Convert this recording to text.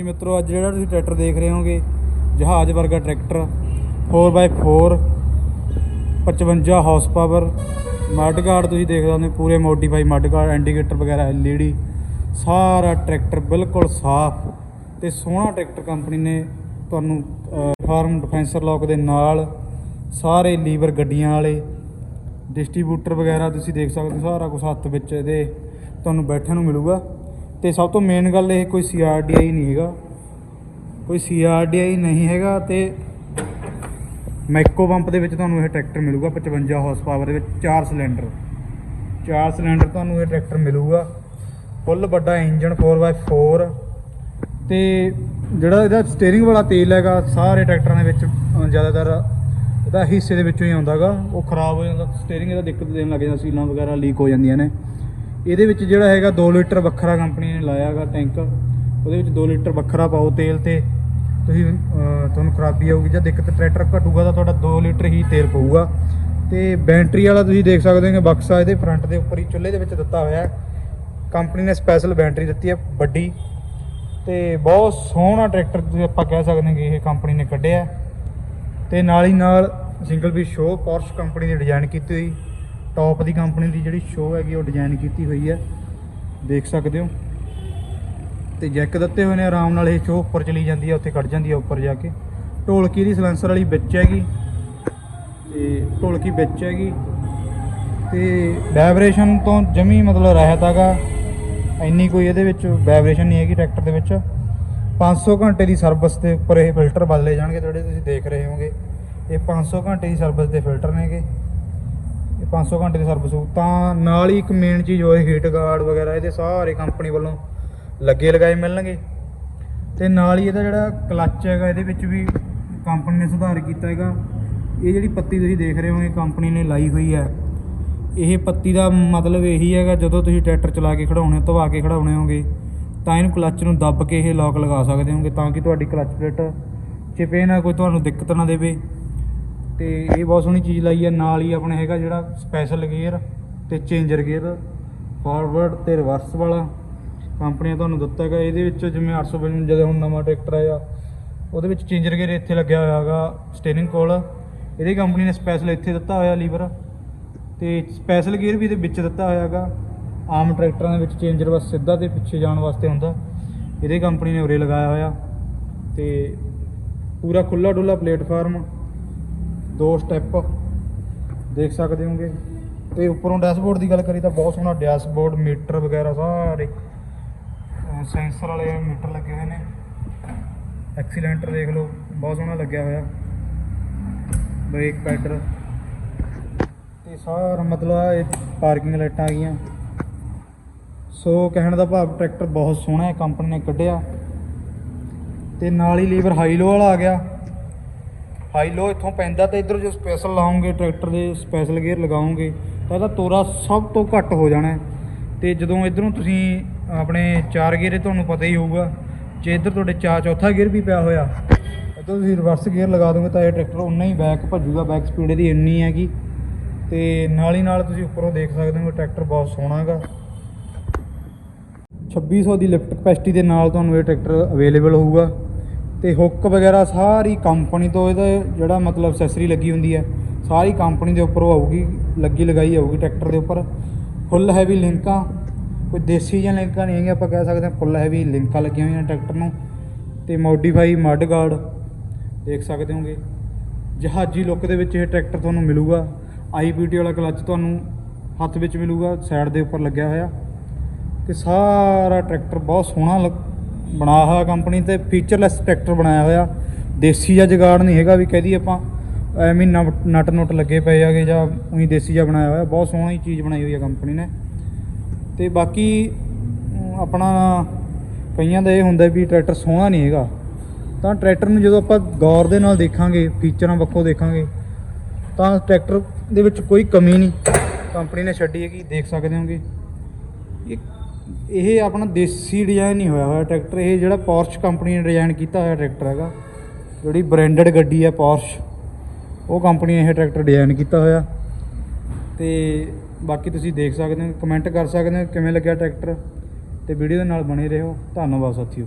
ਜੀ ਮਿੱਤਰੋ, ਅੱਜ ਜਿਹੜਾ ਤੁਸੀਂ ਟਰੈਕਟਰ ਦੇਖ ਰਹੇ ਹੋਗੇ, ਜਹਾਜ਼ ਵਰਗਾ tractor 4x4 55 horse power mud guard ਤੁਸੀਂ ਦੇਖ ਸਕਦੇ ਹੋ, ਪੂਰੇ ਮੋਡੀਫਾਈ ਮੱਡ ਗਾਰਡ ਇੰਡੀਕੇਟਰ ਵਗੈਰਾ ਐਲਈਡੀ ਸਾਰਾ ਟਰੈਕਟਰ ਬਿਲਕੁਲ ਸਾਫ਼ ਤੇ ਸੋਹਣਾ ਟਰੈਕਟਰ ਕੰਪਨੀ ਨੇ ਤੁਹਾਨੂੰ ਫਾਰਮ ਡਿਫੈਂਸਰ ਲੌਕ ਦੇ ਨਾਲ ਸਾਰੇ ਲੀਵਰ ਗੱਡੀਆਂ ਵਾਲੇ ਡਿਸਟ੍ਰੀਬਿਊਟਰ ਵਗੈਰਾ ਤੁਸੀਂ ਦੇਖ ਸਕਦੇ ਹੋ, ਸਾਰਾ ਕੁਝ ਹੱਥ ਵਿੱਚ ਇਹਦੇ ਤੁਹਾਨੂੰ ਬੈਠਣ ਨੂੰ ਮਿਲੂਗਾ। ਤੇ ਸਭ ਤੋਂ ਮੇਨ ਗੱਲ ਇਹ ਕੋਈ ਸੀਆਰਡੀਆਈ ਨਹੀਂ ਹੈਗਾ। ਕੋਈ ਸੀਆਰਡੀਆਈ ਨਹੀਂ ਹੈਗਾ ਤੇ ਮੈਕੋ ਪੰਪ ਦੇ ਵਿੱਚ ਤੁਹਾਨੂੰ ਇਹ ਟਰੈਕਟਰ ਮਿਲੂਗਾ 55 ਹਾਰਸ ਪਾਵਰ ਦੇ ਵਿੱਚ 4 ਸਿਲੰਡਰ 4 ਸਿਲੰਡਰ ਤੁਹਾਨੂੰ ਇਹ ਟਰੈਕਟਰ ਮਿਲੂਗਾ। ਫੁੱਲ ਵੱਡਾ ਇੰਜਨ 4x4 ਤੇ ਜਿਹੜਾ ਇਹਦਾ ਸਟੀਅਰਿੰਗ ਵਾਲਾ ਤੇਲ ਹੈਗਾ, ਸਾਰੇ ਟਰੈਕਟਰਾਂ ਦੇ ਵਿੱਚ ਜ਼ਿਆਦਾਤਰ ਇਹਦਾ ਹਿੱਸੇ ਦੇ ਵਿੱਚੋਂ ਹੀ ਆਉਂਦਾਗਾ। ਉਹ ਖਰਾਬ ਹੋ ਜਾਂਦਾ ਸਟੀਅਰਿੰਗ ਇਹਦਾ ਦਿੱਕਤ ਦੇਣ ਲੱਗ ਜਾਂਦਾ, ਸੀਲਾਂ ਵਗੈਰਾ ਲੀਕ ਹੋ ਜਾਂਦੀਆਂ ਨੇ। ਇਹਦੇ ਵਿੱਚ ਜਿਹੜਾ ਹੈਗਾ 2 ਲੀਟਰ ਵੱਖਰਾ ਕੰਪਨੀ ਨੇ ਲਾਇਆ ਹੈਗਾ ਟੈਂਕ ਉਹਦੇ ਵਿੱਚ 2 ਲੀਟਰ ਵੱਖਰਾ ਪਾਓ ਤੇਲ ਤੇ। ਤੁਸੀਂ ਤੁਹਾਨੂੰ ਖਰਾਬੀ ਆਊਗੀ ਜਾਂ ਦਿੱਕਤ, ਟਰੈਕਟਰ ਘਟੂਗਾ ਤਾਂ ਤੁਹਾਡਾ 2 ਲੀਟਰ ਹੀ ਤੇਲ ਪਊਗਾ। ਤੇ ਬੈਟਰੀ ਵਾਲਾ ਤੁਸੀਂ ਦੇਖ ਸਕਦੇ ਹੋ ਕਿ ਬਕਸਾ ਇਹਦੇ ਫਰੰਟ ਦੇ ਉੱਪਰ ਹੀ ਚੁੱਲ੍ਹੇ ਦੇ ਵਿੱਚ ਦਿੱਤਾ ਹੋਇਆ ਹੈ। ਕੰਪਨੀ ਨੇ ਸਪੈਸ਼ਲ ਬੈਟਰੀ ਦਿੱਤੀ ਹੈ, ਵੱਡੀ। ਤੇ ਬਹੁਤ ਸੋਹਣਾ ਟਰੈਕਟਰ ਤੁਸੀਂ ਆਪਾਂ ਕਹਿ ਸਕਦੇ ਹਾਂ ਕਿ ਇਹ ਕੰਪਨੀ ਨੇ ਕੱਢਿਆ ਹੈ। ਤੇ ਨਾਲ ਹੀ ਨਾਲ ਸਿੰਗਲ ਵੀ ਸ਼ੋ ਪੋਰਸ਼ ਕੰਪਨੀ ਦੀ ਡਿਜ਼ਾਈਨ ਕੀਤੀ ਹੋਈ। ਟੌਪ ਦੀ ਕੰਪਨੀ ਦੀ ਜਿਹੜੀ ਸ਼ੋ ਹੈਗੀ ਉਹ ਡਿਜ਼ਾਈਨ ਕੀਤੀ ਹੋਈ ਹੈ। ਦੇਖ ਸਕਦੇ ਹੋ। ਤੇ ਜੈਕ ਦਿੱਤੇ ਹੋਏ ਨੇ, ਆਰਾਮ ਨਾਲ ਇਹ ਸ਼ੋ ਉੱਪਰ ਚਲੀ ਜਾਂਦੀ ਹੈ, ਉੱਥੇ ਕੱਢ ਜਾਂਦੀ ਹੈ ਉੱਪਰ ਜਾ ਕੇ। ਢੋਲਕੀ ਦੀ ਸਲੈਂਸਰ ਵਾਲੀ ਵਿੱਚ ਹੈਗੀ। ਤੇ ਢੋਲਕੀ ਵਿੱਚ ਹੈਗੀ। ਤੇ ਵਾਈਬ੍ਰੇਸ਼ਨ ਤੋਂ ਜਮੀ ਮਤਲਬ ਰਹਿਤ ਹੈਗਾ। ਇੰਨੀ ਕੋਈ ਇਹਦੇ ਵਿੱਚ ਵਾਈਬ੍ਰੇਸ਼ਨ ਨਹੀਂ ਹੈਗੀ ਟਰੈਕਟਰ ਦੇ ਵਿੱਚ। 500 ਘੰਟੇ ਦੀ ਸਰਵਿਸ ਦੇ ਉੱਪਰ ਇਹ ਫਿਲਟਰ ਬਦਲੇ ਜਾਣਗੇ, ਜਿਹੜੇ ਤੁਸੀਂ ਦੇਖ ਰਹੇ ਹੋਗੇ ਇਹ 500 ਘੰਟੇ ਦੀ ਸਰਵਿਸ ਦੇ ਫਿਲਟਰ ਨੇਗੇ। ਇਹ 500 ਘੰਟੇ ਦੀ ਸਰਵਿਸ ਹੋਊ। ਤਾਂ ਨਾਲ ਹੀ ਇੱਕ ਮੇਨ ਚੀਜ਼ ਹੋਏ ਹੀਟ ਗਾਰਡ ਵਗੈਰਾ, ਇਹਦੇ ਸਾਰੇ ਕੰਪਨੀ ਵੱਲੋਂ ਲੱਗੇ ਲਗਾਏ ਮਿਲਣਗੇ। ਤੇ ਨਾਲ ਹੀ ਇਹਦਾ ਜਿਹੜਾ ਕਲੱਚ ਹੈਗਾ, ਇਹਦੇ ਵਿੱਚ ਵੀ ਕੰਪਨੀ ਨੇ ਸੁਧਾਰ ਕੀਤਾ ਹੈਗਾ। ਇਹ ਜਿਹੜੀ ਪੱਤੀ ਤੁਸੀਂ ਦੇਖ ਰਹੇ ਹੋਗੇ ਕੰਪਨੀ ਨੇ ਲਾਈ ਹੋਈ ਹੈ। ਇਹ ਪੱਤੀ ਦਾ ਮਤਲਬ ਇਹੀ ਹੈਗਾ, ਜਦੋਂ ਤੁਸੀਂ ਟਰੈਕਟਰ ਚਲਾ ਕੇ ਖੜਾਉਣੇ ਧਵਾ ਕੇ ਖੜਾਉਣੇ ਹੋਗੇ, ਤਾਂ ਇਹਨੂੰ ਕਲੱਚ ਨੂੰ ਦੱਬ ਕੇ ਇਹ ਲੌਕ ਲਗਾ ਸਕਦੇ ਹੋਗੇ, ਤਾਂ ਕਿ ਤੁਹਾਡੀ ਕਲੱਚ ਪਲੇਟ ਚਿਪੇ ਨਾ ਕੋਈ ਤੁਹਾਨੂੰ ਦਿੱਕਤ ਨਾ ਦੇਵੇ। ਤੇ ਇਹ ਬਹੁਤ ਸੋਹਣੀ ਚੀਜ਼ ਲਾਈ ਹੈ ਨਾਲ ਹੀ ਆਪਣੇ ਹੈਗਾ ਜਿਹੜਾ ਸਪੈਸ਼ਲ ਗੇਅਰ ਤੇ ਚੇਂਜਰ ਗੇਅਰ ਫਾਰਵਰਡ ਤੇ ਰਿਵਰਸ ਵਾਲਾ ਕੰਪਨੀ ਤੁਹਾਨੂੰ ਦਿੱਤਾ ਹੈਗਾ। ਇਹਦੇ ਵਿੱਚ ਜਿਵੇਂ 855 ਜਦੋਂ ਹੁਣ ਨਵਾਂ ਟਰੈਕਟਰ ਆਇਆ, ਉਹਦੇ ਵਿੱਚ ਚੇਂਜਰ ਗੇਅਰ ਇੱਥੇ ਲੱਗਿਆ ਹੋਇਆ ਹੈਗਾ ਸਟੀਅਰਿੰਗ ਕੋਲ। ਇਹਦੀ ਕੰਪਨੀ ਨੇ ਸਪੈਸ਼ਲ ਇੱਥੇ ਦਿੱਤਾ ਹੋਇਆ ਲੀਵਰ ਤੇ ਸਪੈਸ਼ਲ ਗੇਅਰ ਵੀ ਇਹਦੇ ਵਿੱਚ ਦਿੱਤਾ ਹੋਇਆ ਹੈਗਾ। ਆਮ ਟਰੈਕਟਰਾਂ ਦੇ ਵਿੱਚ ਚੇਂਜਰ ਬਸ ਸਿੱਧਾ ਤੇ ਪਿੱਛੇ ਜਾਣ ਵਾਸਤੇ ਹੁੰਦਾ। ਇਹਦੇ ਕੰਪਨੀ ਨੇ ਉਰੇ ਲਗਾਇਆ ਹੋਇਆ ਤੇ ਪੂਰਾ ਖੁੱਲਾ ਡੁੱਲਾ ਪਲੇਟਫਾਰਮ ਦੋ ਸਟੈਪ ਦੇਖ ਸਕਦੇ ਹੋਗੇ। ਤੇ ਉੱਪਰੋਂ ਡੈਸ਼ਬੋਰਡ ਦੀ ਗੱਲ ਕਰੀ ਤਾਂ ਬਹੁਤ ਸੋਹਣਾ ਡੈਸ਼ਬੋਰਡ ਮੀਟਰ ਵਗੈਰਾ ਸਾਰੇ। ਸੈਂਸਰ ਵਾਲੇ ਮੀਟਰ ਲੱਗੇ ਹੋਏ ਨੇ। ਐਕਸੀਲੈਂਟਰ ਦੇਖ ਲਓ, ਬਹੁਤ ਸੋਹਣਾ ਲੱਗਿਆ ਹੋਇਆ। ਬ੍ਰੇਕ ਪੈਡਲ ਤੇ ਸਾਰਾ ਮਤਲਬ ਇਹ ਪਾਰਕਿੰਗ ਲਾਈਟਾਂ ਆ ਗਈਆਂ। ਸੋ ਕਹਿਣ ਦਾ ਭਾਵ ਟਰੈਕਟਰ ਬਹੁਤ ਸੋਹਣਾ ਹੈ ਕੰਪਨੀ ਨੇ ਕੱਢਿਆ। ਤੇ ਨਾਲ ਹੀ ਲੀਵਰ ਹਾਈ ਲੋ ਵਾਲਾ ਆ ਗਿਆ। ਹਾਈਲੋ ਇੱਥੋਂ ਪੈਂਦਾ ਤਾਂ ਇਧਰ ਜੋ ਸਪੈਸ਼ਲ ਲਾਉਂਗੇ ਟਰੈਕਟਰ ਦੇ ਸਪੈਸ਼ਲ ਗੇਅਰ ਲਗਾਉਂਗੇ, ਤਾਂ ਇਹਦਾ ਤੋਰਾ ਸਭ ਤੋਂ ਘੱਟ ਹੋ ਜਾਣਾ ਹੈ। ਤੇ ਜਦੋਂ ਇਧਰੋਂ ਤੁਸੀਂ ਆਪਣੇ ਚਾਰ ਗੇਅਰ ਤੁਹਾਨੂੰ ਪਤਾ ਹੀ ਹੋਊਗਾ, ਜੇ ਇਧਰ ਤੁਹਾਡੇ ਚਾਰ ਚੌਥਾ ਗੇਅਰ ਵੀ ਪਿਆ ਹੋਇਆ ਜਦੋਂ ਤੁਸੀਂ ਰਿਵਰਸ ਗੇਅਰ ਲਗਾ ਦੋਗੇ ਤਾਂ ਇਹ ਟਰੈਕਟਰ ਉਨਾ ਹੀ ਬੈਕ ਭੱਜੂਗਾ ਬੈਕ ਸਪੀਡ ਇਹਦੀ ਇੰਨੀ ਹੈਗੀ। ਤੇ ਨਾਲ ਹੀ ਨਾਲ ਤੁਸੀਂ ਉੱਪਰੋਂ ਦੇਖ ਸਕਦੇ ਹੋ ਟਰੈਕਟਰ ਬਹੁਤ ਸੋਹਣਾ ਹੈਗਾ। 2600 ਦੀ ਲਿਫਟ ਕਪੈਸਿਟੀ ਦੇ ਨਾਲ ਤੁਹਾਨੂੰ ਇਹ ਟਰੈਕਟਰ ਅਵੇਲੇਬਲ ਹੋਊਗਾ। ਤੇ ਹੁੱਕ ਵਗੈਰਾ ਸਾਰੀ ਕੰਪਨੀ ਤੋਂ ਇਹਦਾ ਜਿਹੜਾ ਮਤਲਬ ਅਸੈਸਰੀ ਲੱਗੀ ਹੁੰਦੀ ਹੈ, ਸਾਰੀ ਕੰਪਨੀ ਦੇ ਉੱਪਰ ਉਹ ਆਊਗੀ, ਲੱਗੀ ਲਗਾਈ ਆਊਗੀ ਟਰੈਕਟਰ ਦੇ ਉੱਪਰ। ਫੁੱਲ ਹੈਵੀ ਲਿੰਕਾਂ, ਕੋਈ ਦੇਸੀ ਜਾਂ ਲਿੰਕਾਂ ਨਹੀਂ ਹੈਗੀਆਂ, ਆਪਾਂ ਕਹਿ ਸਕਦੇ ਹਾਂ ਫੁੱਲ ਹੈਵੀ ਲਿੰਕਾਂ ਲੱਗੀਆਂ ਹੋਈਆਂ ਟਰੈਕਟਰ ਨੂੰ। ਤੇ ਮੋਡੀਫਾਈ ਮੱਡ ਗਾਰਡ ਦੇਖ ਸਕਦੇ ਹੋਗੇ। ਜਹਾਜ਼ੀ ਲੁੱਕ ਦੇ ਵਿੱਚ ਇਹ ਟਰੈਕਟਰ ਤੁਹਾਨੂੰ ਮਿਲੂਗਾ। ਆਈਪੀਟੀ ਵਾਲਾ ਕਲੱਚ ਤੁਹਾਨੂੰ ਹੱਥ ਵਿੱਚ ਮਿਲੂਗਾ ਸਾਈਡ ਦੇ ਉੱਪਰ ਲੱਗਿਆ ਹੋਇਆ। ਤੇ ਸਾਰਾ ਟਰੈਕਟਰ ਬਹੁਤ ਸੋਹਣਾ ਲੱਗ- ਬਣਾਇਆ ਹੋਇਆ ਕੰਪਨੀ ਤੇ ਫੀਚਰਲੈਸ ਟਰੈਕਟਰ ਬਣਾਇਆ ਹੋਇਆ। ਦੇਸੀ ਜਿਹਾ ਜਗਾੜ ਨਹੀਂ ਹੈਗਾ ਵੀ ਕਹਦੀ ਆਪਾਂ, ਐਵੇਂ ਹੀ ਨਟ ਨੁੱਟ ਲੱਗੇ ਪਏ ਆਗੇ ਜਾਂ ਉਹੀ ਦੇਸੀ ਜਿਹਾ ਬਣਾਇਆ ਹੋਇਆ। ਬਹੁਤ ਸੋਹਣੀ ਚੀਜ਼ ਬਣਾਈ ਹੋਈ ਹੈ ਕੰਪਨੀ ਨੇ। ਤੇ ਬਾਕੀ ਆਪਣਾ ਕਈਆਂ ਦਾ ਇਹ ਹੁੰਦਾ ਵੀ ਟਰੈਕਟਰ ਸੋਹਣਾ ਨਹੀਂ ਹੈਗਾ। ਤਾਂ ਟਰੈਕਟਰ ਨੂੰ ਜਦੋਂ ਆਪਾਂ ਗੌਰ ਦੇ ਨਾਲ ਦੇਖਾਂਗੇ ਫੀਚਰਾਂ ਵੱਖੋਂ ਦੇਖਾਂਗੇ, ਤਾਂ ਟਰੈਕਟਰ ਦੇ ਵਿੱਚ ਕੋਈ ਕਮੀ ਨਹੀਂ। ਕੰਪਨੀ ਨੇ ਛੱਡੀ ਹੈ ਕਿ ਦੇਖ ਸਕਦੇ ਹੋਗੇ। ਇਹ ਇਹ ਆਪਣਾ ਦੇਸੀ ਡਿਜ਼ਾਈਨ ਨਹੀਂ ਹੋਇਆ ਹੋਇਆ ਟਰੈਕਟਰ ਇਹ ਜਿਹੜਾ ਪੋਰਸ਼ ਕੰਪਨੀ ਨੇ ਡਿਜ਼ਾਈਨ ਕੀਤਾ ਹੋਇਆ ਟਰੈਕਟਰ ਹੈਗਾ, ਜਿਹੜੀ ਬ੍ਰਾਂਡਡ ਗੱਡੀ ਹੈ ਪੋਰਸ਼ ਉਹ ਕੰਪਨੀ ਨੇ ਇਹ ਟਰੈਕਟਰ ਡਿਜ਼ਾਈਨ ਕੀਤਾ ਹੋਇਆ। ਤੇ ਬਾਕੀ ਤੁਸੀਂ ਦੇਖ ਸਕਦੇ ਹੋ ਕਮੈਂਟ ਕਰ ਸਕਦੇ ਹੋ ਕਿਵੇਂ ਲੱਗਿਆ ਟਰੈਕਟਰ ਤੇ ਵੀਡੀਓ ਦੇ ਨਾਲ ਬਣੇ ਰਹੋ। ਧੰਨਵਾਦ ਸਾਥੀਓ।